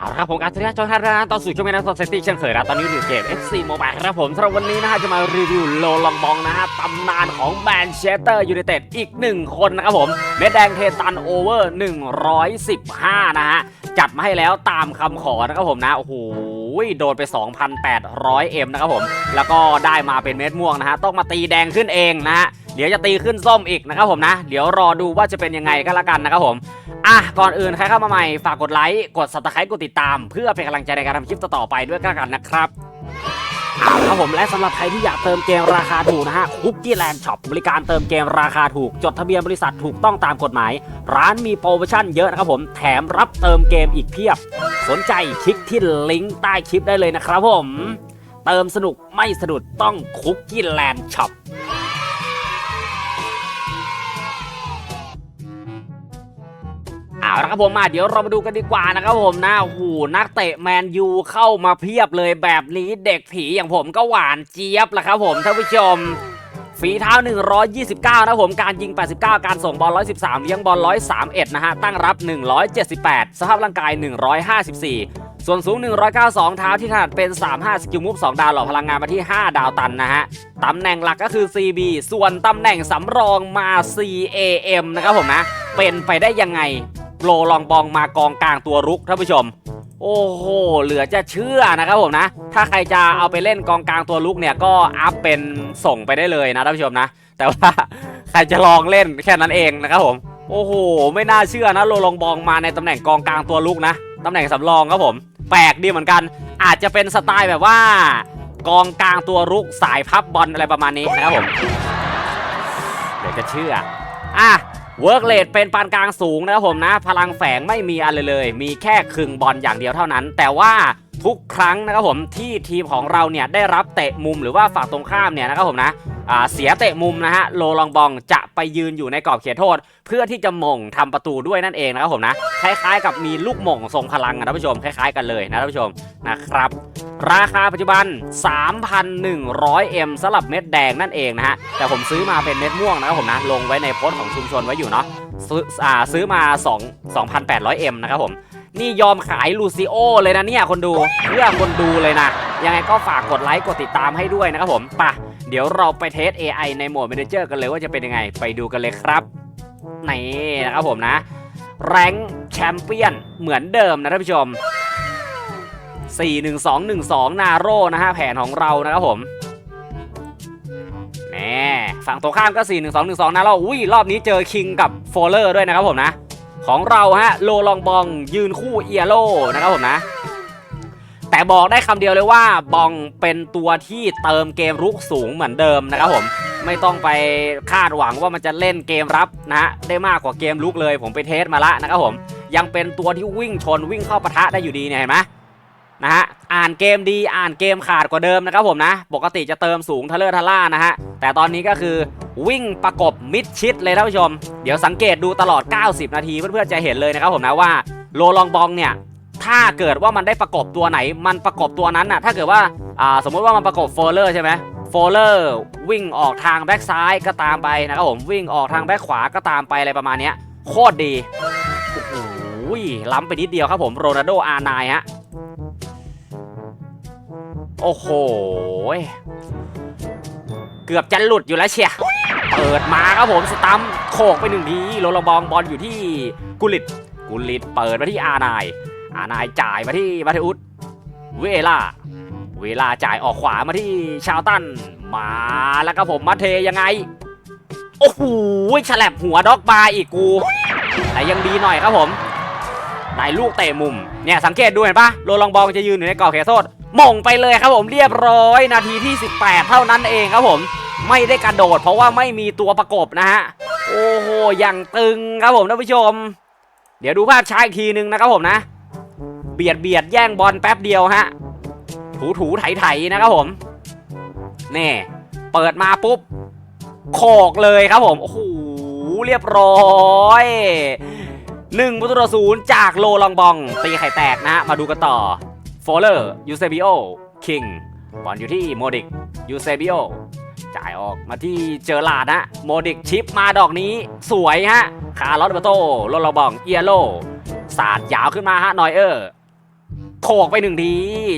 เอาละครับผมการสวัสดีครับช่องท่านนต่อสู่ช่วงเมนาโซเซตี้เช่นเคยนะตอนนี้อยู่เกม FC Mobile ครับผมสำหรับวันนี้นะฮะจะมารีวิวโลลองบองนะฮะตำนานของแมนเชสเตอร์ยูไนเต็ดอีกหนึ่งคนนะครับผมเม็ดแดงเทตันโอเวอร์ 115 นะฮะ จัดมาให้แล้วตามคำขอนะครับผมนะ โอ้โหโดนไป 2,800 M นะครับผม แล้วก็ได้มาเป็นเม็ดม่วงนะฮะ ต้องมาตีแดงขึ้นเองนะฮะเดี๋ยวจะตีขึ้นส้มอีกนะครับผมนะ เดี๋ยวรอดูว่าจะเป็นยังไงก็แล้วกันนะครับผม อะก่อนอื่นใครเข้ามาใหม่ฝากกดไลค์กด subscribe กดติดตาม เพื่อเป็นกำลังใจในการทำคลิปต่อไปด้วยกันนะครับเอาละครับผมและสำหรับใครที่อยากเติมเกมราคาถูกนะฮะคุกกี้แลนด์ช็อปบริการเติมเกมราคาถูก จดทะเบียนบริษัทถูกต้องตามกฎหมาย ร้านมีโปรโมชั่นเยอะนะครับผมแถมรับเติมเกมอีกเพียบ สนใจคลิกที่ลิงก์ใต้คลิปได้เลยนะครับผม เติมสนุกไม่สะดุดต้องคุกกี้แลนด์ช็อป เอาละครับผมมาเดี๋ยวเรามาดูกันดีกว่านะครับผมนะโอ้โหนักเตะแมนยูเข้ามาเพียบเลยแบบนี้เด็กผีอย่างผมก็หวานเจี๊ยบละครับผมท่านผู้ชมฝีเท้า 129 นะครับผมการยิง 89 การส่งบอล 113 เลี้ยงบอล 131 นะฮะ ตั้งรับ 178 สภาพร่างกาย 154 ส่วนสูง 192 เท้าที่ถนัดเป็น 35 สกิลมูฟ 2 ดาวหล่อพลังงานมาที่ 5 ดาวตันนะฮะ ตำแหน่งหลักก็คือ CB ส่วนตำแหน่งสำรองมา CAM นะครับผมนะ เป็นไปได้ยังไง โปรลองบองมากองกลางตัวรุกท่านผู้ชม โอ้โห เหลือจะเชื่อนะครับผมนะ ถ้าใครจะเอาไปเล่นกองกลางตัวลุกเนี่ยก็อัพเป็นส่งไปได้เลยนะท่านผู้ชมนะ แต่ว่าใครจะลองเล่นแค่นั้นเองนะครับผม โอ้โห ไม่น่าเชื่อนะโลลองบองมาในตำแหน่งกองกลางตัวลุกนะตำแหน่งสำรองครับผม แปลกดีเหมือนกัน อาจจะเป็นสไตล์แบบว่า กองกลางตัวรุกสายพับบอลอะไรประมาณนี้นะครับผม เดี๋ยวจะเชื่ออะ เวิร์กเลดเป็นปานกลางสูงนะครับผมนะ พลังแฝงไม่มีอะไรเลย มีแค่ครึ่งบอลอย่างเดียวเท่านั้น แต่ว่า ทุกครั้งนะครับผมที่ทีมของเราเนี่ยได้รับเตะมุมหรือว่าฝั่งตรงข้ามเนี่ยนะครับผมนะเสียเตะมุมนะฮะโลลองบองจะไปยืนอยู่ในกรอบเขตโทษ เพื่อที่จะมงทำประตูด้วยนั่นเองนะครับผมนะคล้ายๆ กับมีลูกมงทรงพลังนะท่านผู้ชมคล้ายๆกันเลยนะท่านผู้ชมนะครับราคาปัจจุบัน 3,100M สำหรับเม็ดแดงนั่นเองนะฮะ แต่ผมซื้อมาเป็นเม็ดม่วงนะครับผมนะ ลงไว้ในโพสต์ของชุมชนไว้อยู่เนาะซื้ออ่าซื้อมา 2 2,800M นะครับผม นี่ยอมขายลูซิโอเลยนะเนี่ยคนดูเพื่อคนดูเลยนะ ยังไงก็ฝากกดไลค์กดติดตามให้ด้วยนะครับผมปะเดี๋ยวเราไปเทส AI ในโหมด Manager กันเลยว่าจะเป็นยังไง ไปดูกันเลยครับนี่นะครับผมนะ แรงแชมเปี้ยนเหมือนเดิมนะท่านผู้ชม 41212 นาโร่นะฮะแผนของเรานะครับผมแน่ฝั่งตรงข้ามก็ 41212นาโร่อุ้ยรอบนี้เจอคิงกับโฟลเลอร์ด้วยนะครับผมนะ ของเราฮะโลลองบองยืนคู่เอียโร่นะครับผมนะ แต่บอกได้คำเดียวเลยว่าบองเป็นตัวที่เติมเกมรุกสูงเหมือนเดิมนะครับผมไม่ต้องไปคาดหวังว่ามันจะเล่นเกมรับนะฮะได้มากกว่าเกมลุกเลย ผมไปเทสมาละนะครับผมยังเป็นตัวที่วิ่งชนวิ่งเข้าปะทะได้อยู่ดีเนี่ยเห็นไหมนะฮะอ่านเกมดีอ่านเกมขาดกว่าเดิมนะครับผมนะ ปกติจะเติมสูงทะเลอร์ทะล่านะฮะแต่ตอนนี้ก็คือ วิ่งประกบมิดชิดเลยท่านผู้ชม เดี๋ยวสังเกตดูตลอด 90 นาทีเพื่อนๆจะเห็นเลยนะครับผมนะว่าโลลองบองเนี่ยถ้าเกิดว่ามันได้ประกบตัวไหน มันประกบตัวนั้นน่ะ ถ้าเกิดว่าอ่าสมมุติว่ามันประกบโฟลเลอร์ใช่ไหมโฟลเลอร์วิ่งออกทางแบ็กซ้ายก็ตามไปนะครับผมวิ่งออกทางแบ็กขวาก็ตามไปอะไรประมาณเนี้ยโคตรดีโอ้โหล้ำไปนิดเดียวครับผมโรนัลโดอาร์ไนฮะโอ้โห เกือบจะหลุดอยู่แล้วเชีย เปิดมาครับผมสตัมโขกไปหนึ่งทีโรลบองบอลอยู่ที่กุลิตกุลิตเปิดมาที่อาร์ไนอานายจ่ายมาที่มาทิอุสเวลาเวลาจ่ายออกขวามาที่ชาวตันมาแล้วครับผมมาเทยังไง โอ้โหฉลับหัวด็อกบาอีกกูแต่ยังดีหน่อยครับผมได้ลูกเตะมุมเนี่ยสังเกตดูเห็นปะโรลองบองจะยืนอยู่ในกรอบเขตโทษหม่งไปเลยครับผมเรียบร้อยนาทีที่ 18 เท่านั้นเองครับผม ไม่ได้กระโดด เพราะว่าไม่มีตัวประกบนะฮะ โอ้โห อย่างตึงครับผมท่านผู้ชม เดี๋ยวดูภาพช้าอีกทีนึงนะครับผมนะ เบียดเบียดแย่งบอลแป๊บเดียวฮะ ถูถูไถไถนะครับผม นี่ เปิดมาปุ๊บโขกเลยครับผม โอ้โห เรียบร้อยหนึ่งประตูต่อศูนย์จากโลลองบอง ตีไข่แตกนะฮะมาดูกันต่อโฟเลอร์ยูเซบิโอคิงบอลอยู่ที่โมดิกยูเซบิโอ จ่ายออกมาที่เจอลาดนะโมดิกชิปมาดอกนี้สวยฮะคาร์ลอสเบโตโลลองบองเอียโลสาดยาวขึ้นมาฮะนอยเออร์โขกไปหนึ่งที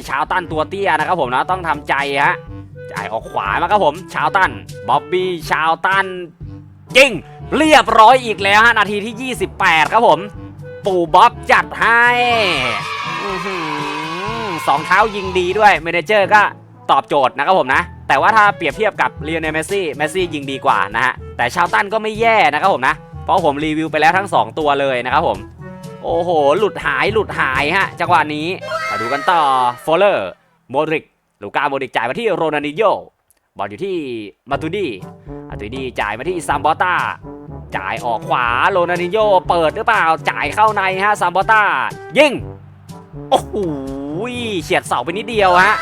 ชาวตันตัวเตี้ยนะครับผมนะต้องทำใจฮะจ่ายออกขวามาครับผม ชาวตันบ๊อบบี้ชาวตันยิงเรียบร้อยอีกแล้วฮะนาทีที่ 28 ครับผม ปู่บ๊อบจัดให้สองเท้ายิงดีด้วยเมนเจอร์ก็ตอบโจทย์นะครับผมนะ แต่ว่าถ้าเปรียบเทียบกับเลียนเมสซี่เมสซี่ยิงดีกว่านะฮะแต่ชาวตันก็ไม่แย่นะครับผมนะเพราะผมรีวิวไปแล้วทั้ง 2 ตัวเลยนะครับผมโอ้โห หลุดหายหลุดหายฮะจังหวะนี้มาดูกันต่อโฟลเลอร์โมดริกลูก้าโมดริกจ่ายมาที่โรนัลดิโยบอลอยู่ที่มาตูดีมาตูดีจ่ายมาที่ซัมบอต้าจ่ายออกขวาโรนัลดิโยเปิดหรือเปล่า จ่ายเข้าในฮะซัมบอต้ายิงโอ้โหเฉียดเสาไปนิดเดียวฮะ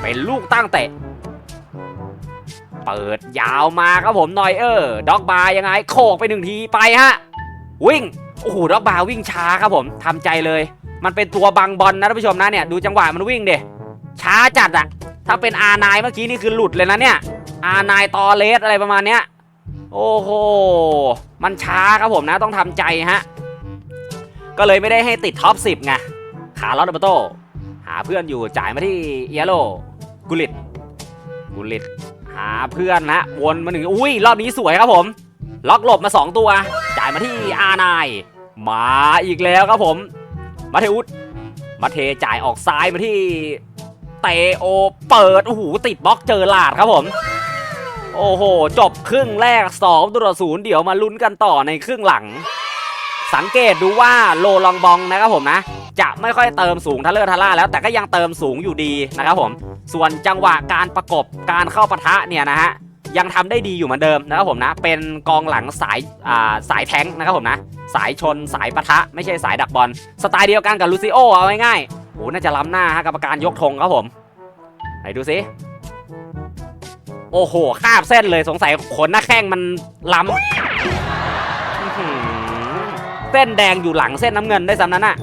เป็นลูกตั้งเตะ เปิดยาวมาครับผมนอยเออร์ด็อกบาร์ยังไงโขกไปหนึ่งทีไปฮะ วิ่งโอ้โหด็อกบาร์วิ่งช้าครับผมทำใจเลย มันเป็นตัวบังบอลนะท่านผู้ชมนะเนี่ยดูจังหวะมันวิ่งเดช้าจัดอะถ้าเป็นอานายเมื่อกี้นี่คือหลุดเลยนะเนี่ยอานายตอเลสอะไรประมาณเนี้ยโอ้โหมันช้าครับผมนะต้องทำใจฮะก็เลยไม่ได้ให้ติดท็อป10ไงขาลอตเบโตหาเพื่อนอยู่จ่ายมาที่เยโลกุลิตกุลิต หาเพื่อนนะวนมาหนึ่งอุ้ยรอบนี้สวยครับผม ล็อกหลบมา 2 ตัว จ่ายมาที่อานายมาอีกแล้วครับผมมาเทอุสมาเทจ่ายออกซ้ายมาที่เตโอเปิดโอ้โหติดบล็อกเจอหลาดครับผม โอ้โห จบครึ่งแรก2ตัวศูนย์เดี๋ยวมาลุ้นกันต่อในครึ่งหลัง สังเกตดูว่าโลลองบองนะครับผมนะ จะไม่ค่อยเติมสูงทะเลอร์ทะล่าแล้วแต่ก็ยังเติมสูงอยู่ดีนะครับผม ส่วนจังหวะการประกบการเข้าปะทะเนี่ยนะฮะยังทำได้ดีอยู่เหมือนเดิมนะครับผมนะ เป็นกองหลังสายอ่าสายแท้งนะครับผมนะ สายชนสายปะทะ ไม่ใช่สายดักบอล สไตล์เดียวกันกับลูซิโอเอาง่ายๆโอ้น่าจะล้ำหน้าฮะกรรมการยกธงครับผมไหนดูสิโอ้โหคาบเส้นเลยสงสัยขนหน้าแข้งมันล้ำเส้นแดงอยู่หลังเส้นน้ำเงินได้วยซ้ำนั้นน่ะ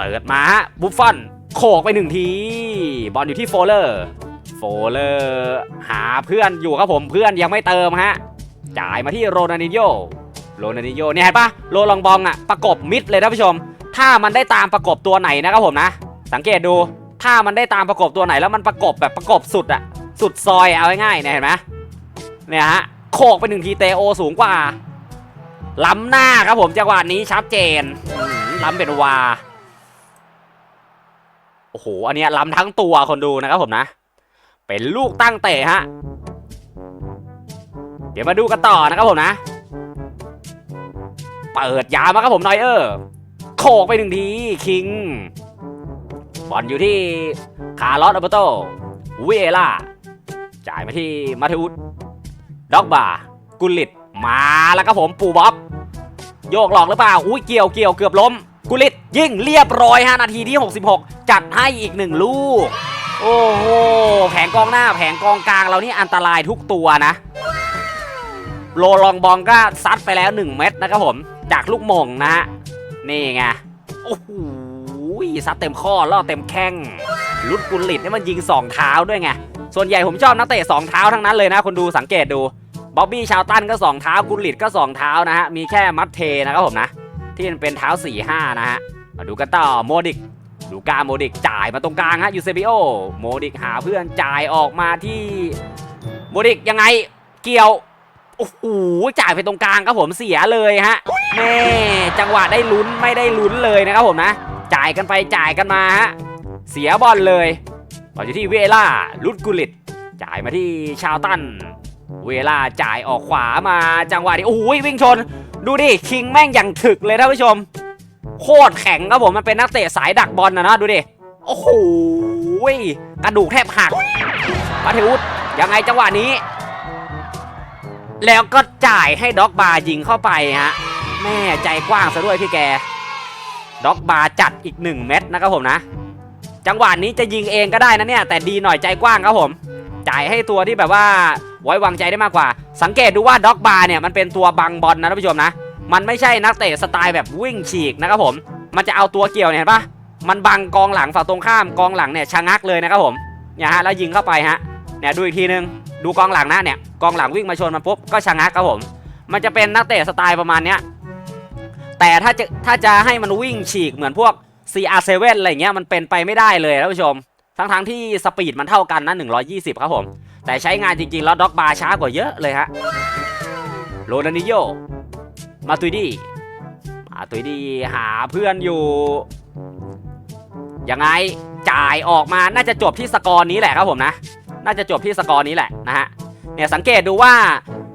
เปิดมาฮะบุฟฟอนโขกไปหนึ่งที บอลอยู่ที่โฟเลอร์โฟเลอร์หาเพื่อนอยู่ครับผมเพื่อนยังไม่เติมฮะจ่ายมาที่โรนัลดิโยโรนัลดิโยเนี่ยเห็นปะโรลองบองอะประกบมิดเลยท่านผู้ชม ถ้ามันได้ตามประกบตัวไหนนะครับผมนะ สังเกตดูถ้ามันได้ตามประกบตัวไหนแล้วมันประกบแบบประกบสุดอะสุดซอยเอาง่ายๆเนี่ยเห็นไหมเนี่ยฮะโขกไปหนึ่งทีเตโอสูงกว่าล้ำหน้าครับผมจังหวะนี้ชัดเจนล้ำเป็นวา โอ้โห อันเนี้ยล้ำทั้งตัวคนดูนะครับผมนะ เป็นลูกตั้งเตะฮะ เดี๋ยวมาดูกันต่อนะครับผมนะ เปิดยามาครับผมนอยเออร์โขกไปหนึ่งทีคิง บอลอยู่ที่คาร์ลอสอัลเบโตเวล่า จ่ายมาที่มาเทอุสด็อกบากุลิต มาแล้วครับผมปูบ๊อบ โยกหลอกหรือเปล่า อุ้ยเกี่ยวเกี่ยวเกือบล้ม กุลิตยิงเรียบร้อยฮะนาทีที่ 66 จัดให้อีกหนึ่งลูก โอ้โหแผงกองหน้าแผงกองกลางเรานี่อันตรายทุกตัวนะ โลลองบองก็ซัดไปแล้ว 1 เม็ดนะครับผม จากลูกมงนะฮะนี่ไงโอ้โหซัดเต็มข้อล่อเต็มแข้งลุดกุลิตนี่มันยิง 2 เท้าด้วยไงส่วนใหญ่ผมชอบนักเตะ2เท้าทั้งนั้นเลยนะคนดูสังเกตดูบ๊อบบี้ชาวตันก็2เท้ากุลิตก็2เท้านะฮะมีแค่มัตเทนะครับผมนะ ที่มันเป็นเท้า 4 5 นะฮะ มาดูกันต่อโมดิกลูกาโมดิกจ่ายมาตรงกลางฮะยูเซบิโอโมดิกหาเพื่อนจ่ายออกมาที่โมดิกยังไงเกี่ยวโอ้โหจ่ายไปตรงกลางครับผมเสียเลยฮะแม่จังหวะได้ลุ้นไม่ได้ลุ้นเลยนะครับผมนะจ่ายกันไปจ่ายกันมาฮะเสียบอลเลยบอลอยู่ที่เวล่าลุดกุลิตจ่ายมาที่ชาวตันเวลาจ่ายออกขวามาจังหวะนี้โอ้โหวิ่งชน ดูดิคิงแม่งอย่างถึกเลยท่านผู้ชม โคตรแข็งครับผมมันเป็นนักเตะสายดักบอลนะนะดูดิโอ้โหกระดูกแทบหักมาเทวุฒยังไงจังหวะนี้ แล้วก็จ่ายให้ด็อกบาร์ยิงเข้าไปฮะแม่ใจกว้างซะด้วยพี่แกด็อกบาร์จัดอีกหนึ่งเม็ดนะครับผมนะ จังหวะนี้จะยิงเองก็ได้นะเนี่ย แต่ดีหน่อยใจกว้างครับผม จ่ายให้ตัวที่แบบว่า ไว้วางใจได้มากกว่า สังเกตดูว่าด็อกบาร์เนี่ยมันเป็นตัวบังบอลนะท่านผู้ชมนะ มันไม่ใช่นักเตะสไตล์แบบวิ่งฉีกนะครับผม มันจะเอาตัวเกี่ยวเนี่ยเห็นปะมันบังกองหลังฝั่งตรงข้ามกองหลังเนี่ยชะงักเลยนะครับผมเนี่ยฮะแล้วยิงเข้าไปฮะเนี่ยดูอีกทีนึงดูกองหลังนะเนี่ยกองหลังวิ่งมาชนมันปุ๊บก็ชะงักครับผม มันจะเป็นนักเตะสไตล์ประมาณเนี้ยแต่ถ้าจะถ้าจะให้มันวิ่งฉีกเหมือนพวก CR7 อะไรเงี้ยมันเป็นไปไม่ได้เลยท่านผู้ชม ทั้งทั้งๆที่สปีดมันเท่ากันนะ120 ครับผม แต่ใช้งานจริงๆ แล้วด็อกบาร์ช้ากว่าเยอะเลยฮะโรนันิโย มาตุยดีมาตุยดีหาเพื่อนอยู่ ยังไงจ่ายออกมาน่าจะจบที่สกอร์นี้แหละครับผมนะ น่าจะจบที่สกอร์นี้แหละนะฮะเนี่ยสังเกตดูว่า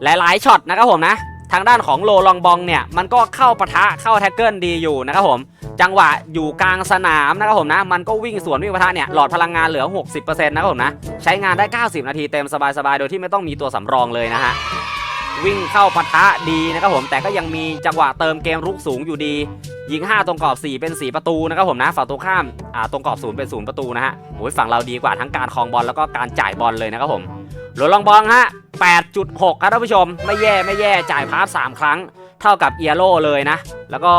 หลายๆช็อตนะครับผมนะ ทางด้านของโลลองบองเนี่ยมันก็เข้าปะทะเข้าแท็กเกิลดีอยู่นะครับผม จังหวะอยู่กลางสนามนะครับผมนะ มันก็วิ่งสวนวิ่งปะทะเนี่ยหลอดพลังงานเหลือ 60%นะครับผมนะ ใช้งานได้ 90 นาทีเต็มสบายๆ โดยที่ไม่ต้องมีตัวสำรองเลยนะฮะวิ่งเข้าปะทะดีนะครับผมแต่ก็ยังมีจังหวะเติมเกมรุกสูงอยู่ดี ยิง 5 ตรงกรอบ 4 เป็น 4 ประตูนะครับผมนะฝั่งตรงข้ามอ่าตรงกรอบ 0 เป็น 0 ประตูนะฮะโอ้ยฝั่งเราดีกว่าทั้งการครองบอลแล้วก็การจ่ายบอลเลยนะครับผมโหลลองบอลฮะ 8.6 ครับท่านผู้ชม ไม่แย่ไม่แย่จ่ายพาส3ครั้ง เท่ากับเอียโร่เลยนะ แล้วก็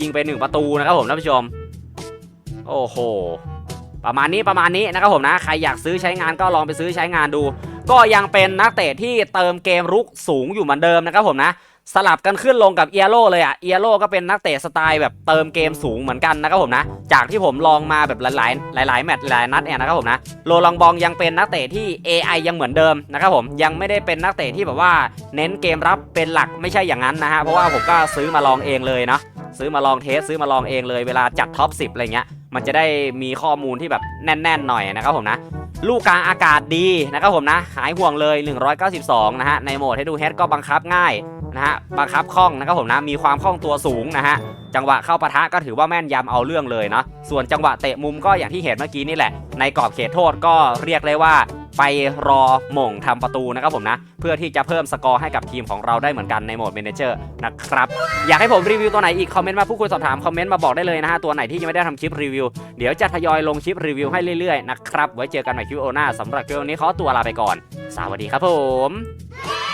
ยิงไป 1 ประตูนะครับผมท่านผู้ชม โอ้โห ประมาณนี้ประมาณนี้นะครับผมนะ ใครอยากซื้อใช้งานก็ลองไปซื้อใช้งานดู ก็ยังเป็นนักเตะที่เติมเกมรุกสูงอยู่เหมือนเดิมนะครับผมนะ สลับกันขึ้นลงกับเอียโร่เลยอะเอียโร่ก็เป็นนักเตะสไตล์แบบเติมเกมสูงเหมือนกันนะครับผมนะ จากที่ผมลองมาแบบหลายๆ หลาย ๆ แมตช์หลายนัดเนี่ยนะครับผมนะโลลองบองยังเป็นนักเตะที่ AI ยังเหมือนเดิมนะครับผมยังไม่ได้เป็นนักเตะที่แบบว่าเน้นเกมรับเป็นหลักไม่ใช่อย่างนั้นนะฮะเพราะว่าผมก็ซื้อมาลองเองเลยเนาะซื้อมาลองเทสซื้อมาลองเองเลยเวลาจัดท็อป 10 อะไรเงี้ย มันจะได้มีข้อมูลที่แบบแน่น ๆ หน่อยนะครับผมนะ ลูกกลางอากาศดีนะครับผมนะ หายห่วงเลย 192 นะฮะ ในโหมดให้ดูเฮดก็บังคับง่าย นะฮะบังคับคล่องนะครับผมนะมีความคล่องตัวสูงนะฮะจังหวะเข้าปะทะก็ถือว่าแม่นยำเอาเรื่องเลยเนาะส่วนจังหวะเตะมุมก็อย่างที่เห็นเมื่อกี้นี่แหละ ในกรอบเขตโทษก็เรียกเลยว่าไปรอหม่งทำประตูนะครับผมนะ เพื่อที่จะเพิ่มสกอร์ให้กับทีมของเราได้เหมือนกันในโหมดเมนเจอร์นะครับ อยากให้ผมรีวิวตัวไหนอีก คอมเมนต์มาพูดคุยสอบถาม คอมเมนต์มาบอกได้เลยนะฮะ ตัวไหนที่ยังไม่ได้ทำคลิปรีวิว เดี๋ยวจะทยอยลงคลิปรีวิวให้เรื่อยๆนะครับ ไว้เจอกันใหม่คลิปโอหน้าสำหรับคลิปนนี้ขอตัวลาไปก่อน สวัสดีครับผม